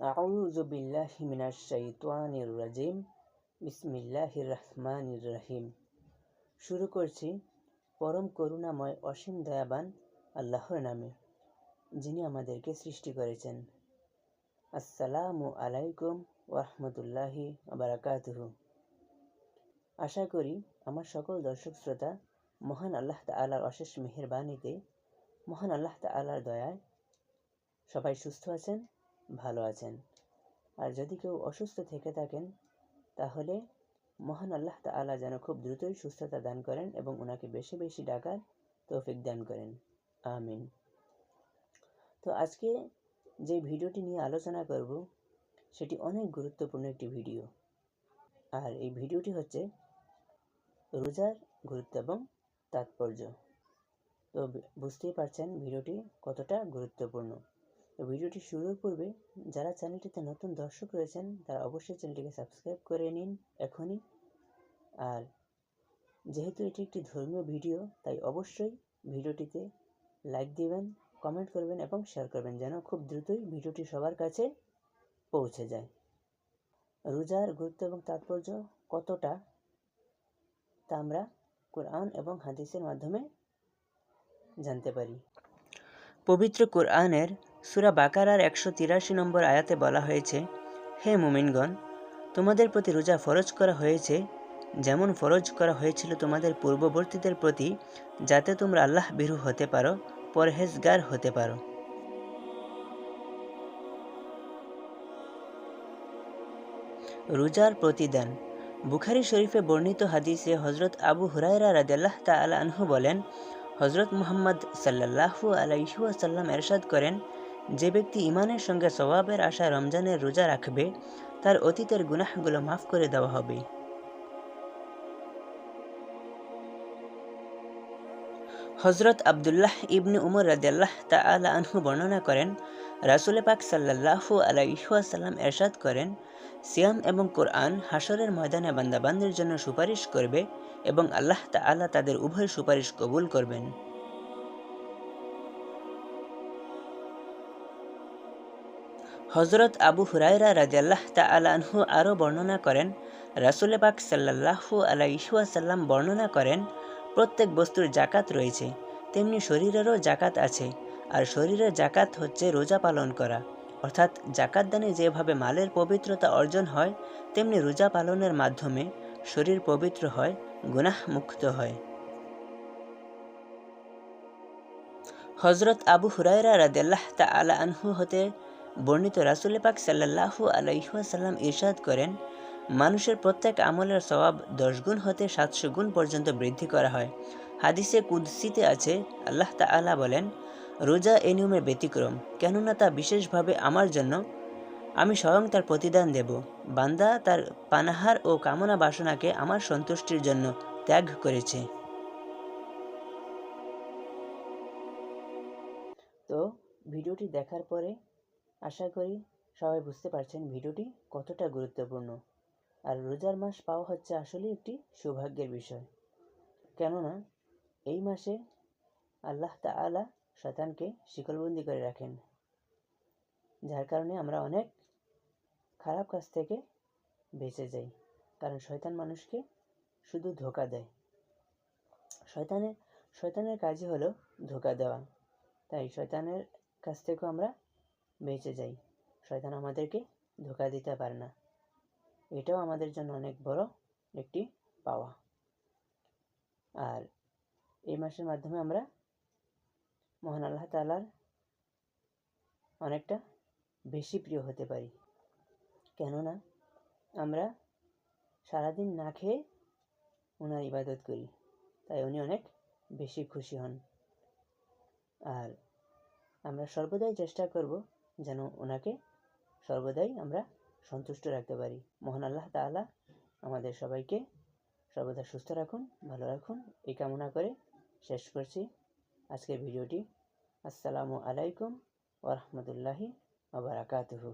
আউযু বিল্লাহি মিনাশ শাইতানির রাজিম বিসমিল্লাহির রহমানির রহিম। শুরু করছি পরম করুণাময়, অসীম দয়াবান আল্লাহর নামে, যিনি আমাদেরকে সৃষ্টি করেছেন। আসসালামু আলাইকুম ওরহমতুল্লাহি বারাকাতুহু আশা করি আমার সকল দর্শক শ্রোতা মহান আল্লাহ তালার অশেষ মেহেরবানিতে, মহান আল্লাহ তালার দয়ায় সবাই সুস্থ আছেন। ভালো আছেন। আর যদি কেউ অসুস্থ থেকে থাকেন, তাহলে মহান আল্লাহ তালা যেন খুব দ্রুতই সুস্থতা দান করেন এবং ওনাকে বেশি বেশি ডাকার তৌফিক দান করেন। আমিন। তো আজকে যে ভিডিওটি নিয়ে আলোচনা করব, সেটি অনেক গুরুত্বপূর্ণ একটি ভিডিও। আর এই ভিডিওটি হচ্ছে রোজার গুরুত্ব এবং তাৎপর্য। তো বুঝতেই পারছেন ভিডিওটি কতটা গুরুত্বপূর্ণ। ভিডিওটি শুরুর পূর্বে যারা চ্যানেলটিতে নতুন দর্শক রয়েছেন, তারা অবশ্যই চ্যানেলটিকে সাবস্ক্রাইব করে নিন এখনই। আর যেহেতু এটি একটি ধর্মীয় ভিডিও, তাই অবশ্যই ভিডিওটিতে লাইক দিবেন, কমেন্ট করবেন এবং শেয়ার করবেন যেন খুব দ্রুতই ভিডিওটি সবার কাছে পৌঁছে যায়। রোজার গুরুত্ব এবং তাৎপর্য কতটা, তা আমরা কোরআন এবং হাদিসের মাধ্যমে জানতে পারি। পবিত্র কোরআনের সুরা বাকারার একশো তিরাশি নম্বর আয়াতে বলা হয়েছে, হে মুমিনগণ, তোমাদের প্রতি রোজা ফরজ করা হয়েছে, যেমন ফরজ করা হয়েছিল তোমাদের পূর্ববর্তীদের প্রতি, যাতে তোমরা আল্লাহ বিরু হতে পারো, পরহেজগার হতে পারো। রোজার প্রতিদান। বুখারি শরীফে বর্ণিত হাদিসে হজরত আবু হুরায়রা রাদিয়াল্লাহ তাআলা আনহু বলেন হজরত মুহাম্মদ সাল্লাল্লাহু আলাইহি ওয়াসাল্লাম এরশাদ করেন যে ব্যক্তি ইমানের সঙ্গে স্বভাবের আশা রমজানের রোজা রাখবে, তার অতীতের গুনাহগুলো মাফ করে দেওয়া হবে। হজরত আবদুল্লাহ ইবনে উমর রাদিয়াল্লাহ তাআলা আনহু বর্ণনা করেন, রাসুল পাক সাল্লাল্লাহু আলাইসাল্লাম এরশাদ করেন, সিয়াম এবং কোরআন হাসরের ময়দানে বান্দাবান্দির জন্য সুপারিশ করবে এবং আল্লাহ তাআলা তাদের উভয় সুপারিশ কবুল করবেন। হজরত আবু হুরাইরা রাজাল্লাহ তালাহু আরও বর্ণনা করেন, রাসুল পাক সাল্লাহু আলাইসাল্লাম বর্ণনা করেন, প্রত্যেক বস্তুর জাকাত রয়েছে, তেমনি শরীরেরও জাকাত আছে, আর শরীরের জাকাত হচ্ছে রোজা পালন করা। অর্থাৎ জাকাত দানে যেভাবে মালের পবিত্রতা অর্জন হয়, তেমনি রোজা পালনের মাধ্যমে শরীর পবিত্র হয়, গুনাহ মুক্ত হয়। হজরত আবু হুরাইরা রাদেল্লাহ তা আলা আনহু হতে বর্ণিত রাসুল পাক সাল্লাহু আলাইসাল্লাম ইরশাদ করেন, মানুষের প্রত্যেক আমলের স্বভাব দশ গুণ হতে সাতশো গুণ পর্যন্ত বৃদ্ধি করা হয়। হাদিসে কুদ্সিতে আছে, আল্লাহ তালা বলেন, রোজা এ নিয়মের ব্যতিক্রম, কেননা তা বিশেষভাবে আমার জন্য। আমি স্বয়ং তার প্রতিদান দেব। বান্দা তার পানাহার ও কামনা বাসনাকে আমার সন্তুষ্টির জন্য ত্যাগ করেছে। তো, ভিডিওটি দেখার পরে আশা করি সবাই বুঝতে পারছেন ভিডিওটি কতটা গুরুত্বপূর্ণ। আর রোজার মাস পাওয়া হচ্ছে আসলে একটি সৌভাগ্যের বিষয়। কেননা, এই মাসে আল্লাহ তালা শতানকে শিকলবন্দি করে রাখেন। যার কারণে আমরা অনেক খারাপ কাজ থেকে বেঁচে যাই। কারণ শয়তান মানুষকে শুধু ধোকা দেয়। শয়তানের শয়তানের কাজই হলো ধোকা দেওয়া। তাই শয়তানের কাছ থেকেও আমরা বেঁচে যাই। শয়তান আমাদেরকে ধোকা দিতে পারে না। এটাও আমাদের জন্য অনেক বড় একটি পাওয়া। আর এই মাসের মাধ্যমে আমরা মহান আল্লাহ তালার অনেকটা বেশি প্রিয় হতে পারি। কেননা আমরা সারাদিন না খেয়ে ওনার ইবাদত করি, তাই উনি অনেক বেশি খুশি হন। আর আমরা সর্বদাই চেষ্টা করব যেন ওনাকে সর্বদাই আমরা সন্তুষ্ট রাখতে পারি। মহান আল্লাহ তালা আমাদের সবাইকে সর্বদা সুস্থ রাখুন, ভালো রাখুন। এই কামনা করে শেষ করছি আজকের ভিডিওটি। আসসালামু আলাইকুম ওরহমতুল্লাহি আবরাকাতহু